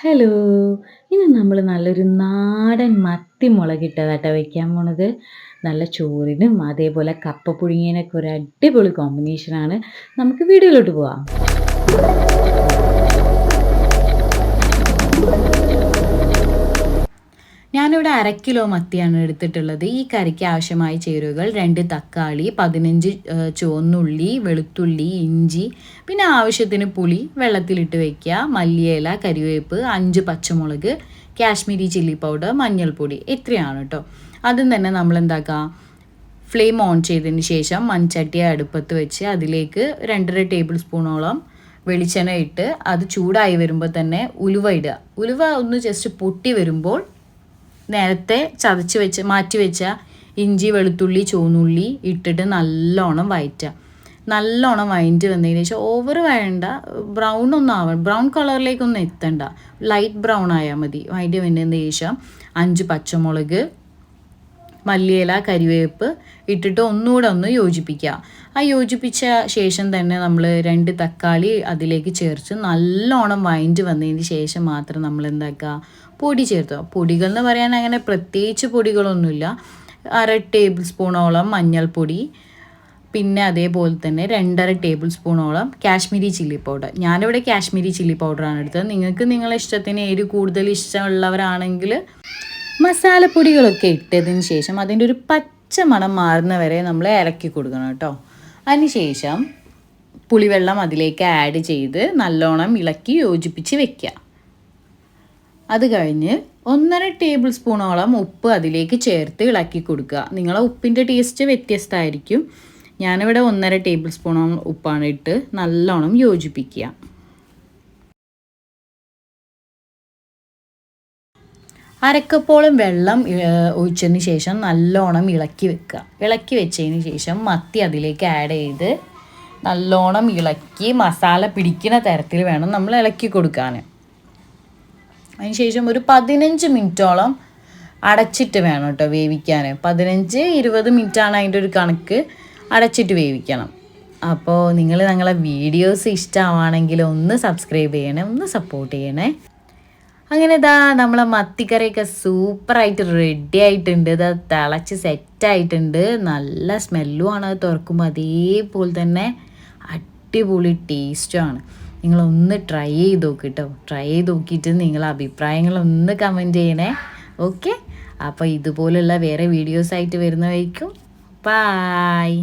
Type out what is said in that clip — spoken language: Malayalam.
ഹലോ ഇന്ന് നമ്മൾ നല്ലൊരു നാടൻ മത്തി മുളകിട്ടതാട്ടോ വയ്ക്കാൻ പോണത്. നല്ല ചോറിനും അതേപോലെ കപ്പ പുഴുങ്ങിയതിനൊക്കെ ഒരു അടിപൊളി കോമ്പിനേഷനാണ് നമുക്ക് വീഡിയോയിലോട്ട് പോവാം. ഞാനിവിടെ അര കിലോ മത്തിയാണ് എടുത്തിട്ടുള്ളത്. ഈ കറിക്ക് ആവശ്യമായ ചേരുവകൾ രണ്ട് തക്കാളി പതിനഞ്ച് ചുവന്നുള്ളി വെളുത്തുള്ളി ഇഞ്ചി പിന്നെ ആവശ്യത്തിന് പുളി വെള്ളത്തിലിട്ട് വയ്ക്കുക മല്ലിയില കരിവേപ്പ് അഞ്ച് പച്ചമുളക് കാശ്മീരി ചില്ലി പൗഡർ മഞ്ഞൾപ്പൊടി ഇത്രയാണ് കേട്ടോ അതും തന്നെ നമ്മൾ എന്താക്കുക ഫ്ലെയിം ഓൺ ചെയ്തതിന് ശേഷം മൺചട്ടി അടുപ്പത്ത് വെച്ച് അതിലേക്ക് രണ്ടര ടേബിൾ സ്പൂണോളം വെളിച്ചെണ്ണ ഇട്ട് അത് ചൂടായി വരുമ്പോൾ തന്നെ ഉലുവ ഇടുക. ഉലുവ ഒന്ന് ജസ്റ്റ് പൊട്ടി വരുമ്പോൾ നേരത്തെ ചതച്ച് വെച്ച് മാറ്റി വെച്ച ഇഞ്ചി വെളുത്തുള്ളി ചുവന്നുള്ളി ഇട്ടിട്ട് നല്ലോണം വയറ്റുക നല്ലോണം വഴറ്റി വന്നതിന് ശേഷം ഓവർ വയണ്ട ബ്രൗൺ ഒന്നും ആവണം ബ്രൗൺ കളറിലേക്കൊന്നും എത്തണ്ട. ലൈറ്റ് ബ്രൗൺ ആയാൽ മതി. വഴറ്റി വന്നതിന് ശേഷം അഞ്ച് പച്ചമുളക് മല്ലിയില കരിവേപ്പ് ഇട്ടിട്ട് ഒന്നുകൂടെ ഒന്ന് യോജിപ്പിക്കുക. ആ യോജിപ്പിച്ച ശേഷം തന്നെ നമ്മൾ രണ്ട് തക്കാളി അതിലേക്ക് ചേർത്ത് നല്ലോണം വഴറ്റി വന്നതിന് ശേഷം മാത്രം നമ്മൾ എന്താക്കുക പൊടി ചേർത്തുക പൊടികൾ എന്ന് പറയാൻ അങ്ങനെ പ്രത്യേകിച്ച് പൊടികളൊന്നുമില്ല. അര ടേബിൾ സ്പൂണോളം മഞ്ഞൾപ്പൊടി പിന്നെ അതേപോലെ തന്നെ രണ്ടര ടേബിൾ സ്പൂണോളം കാശ്മീരി ചില്ലി പൗഡർ. ഞാനിവിടെ കാശ്മീരി ചില്ലി പൗഡറാണ് എടുത്തത്. നിങ്ങൾക്ക് നിങ്ങളുടെ ഇഷ്ടത്തിന് എരി കൂടുതൽ ഇഷ്ടമുള്ളവരാണെങ്കിൽ മസാലപ്പൊടികളൊക്കെ ഇട്ടതിന് ശേഷം അതിന്റെ ഒരു പച്ച മണം മാറുന്ന വരെ നമ്മൾ ഇറക്കി കൊടുക്കണം കേട്ടോ. അതിനുശേഷം പുളിവെള്ളം അതിലേക്ക് ആഡ് ചെയ്ത് നല്ലോണം ഇളക്കി യോജിപ്പിച്ച് വെക്കുക അത് കഴിഞ്ഞ് ഒന്നര ടേബിൾ സ്പൂണോളം ഉപ്പ് അതിലേക്ക് ചേർത്ത് ഇളക്കി കൊടുക്കുക. നിങ്ങളെ ഉപ്പിന്റെ ടേസ്റ്റ് വ്യത്യസ്തമായിരിക്കും. ഞാനിവിടെ ഒന്നര ടേബിൾ സ്പൂണോളം ഉപ്പാണ് ഇട്ട് നല്ലോണം യോജിപ്പിക്കുക. അരക്കപ്പോളം വെള്ളം ഒഴിച്ചതിന് ശേഷം നല്ലോണം ഇളക്കി വെക്കുക. ഇളക്കി വെച്ചതിന് ശേഷം മത്തി അതിലേക്ക് ആഡ് ചെയ്ത് നല്ലോണം ഇളക്കി മസാല പിടിക്കുന്ന തരത്തിൽ വേണം നമ്മൾ ഇളക്കി കൊടുക്കാൻ. അതിനുശേഷം ഒരു പതിനഞ്ച് മിനിറ്റോളം അടച്ചിട്ട് വേണം കേട്ടോ വേവിക്കാൻ. പതിനഞ്ച് ഇരുപത് മിനിറ്റാണ് അതിന്റെ ഒരു കണക്ക്. അടച്ചിട്ട് വേവിക്കണം. അപ്പോൾ നിങ്ങൾ ഞങ്ങളെ വീഡിയോസ് ഇഷ്ടമാണെങ്കിൽ ഒന്ന് സബ്സ്ക്രൈബ് ചെയ്യണേ ഒന്ന് സപ്പോർട്ട് ചെയ്യണേ. അങ്ങനെ ഇതാ നമ്മളെ മത്തിക്കറിയൊക്കെ സൂപ്പറായിട്ട് റെഡി ആയിട്ടുണ്ട്. ഇത് തിളച്ച് സെറ്റായിട്ടുണ്ട് നല്ല സ്മെല്ലും ആണ്. അത് തുറക്കുമ്പോൾ അതേപോലെ തന്നെ അടിപൊളി ടേസ്റ്റുമാണ് നിങ്ങളൊന്ന് ട്രൈ ചെയ്ത് നോക്കി കേട്ടോ ട്രൈ ചെയ്ത് നോക്കിയിട്ട് നിങ്ങളെ അഭിപ്രായങ്ങളൊന്ന് കമന്റ് ചെയ്യണേ. ഓക്കെ അപ്പോൾ ഇതുപോലുള്ള വേറെ വീഡിയോസ് ആയിട്ട് വരുന്നതായിരിക്കും ബായ്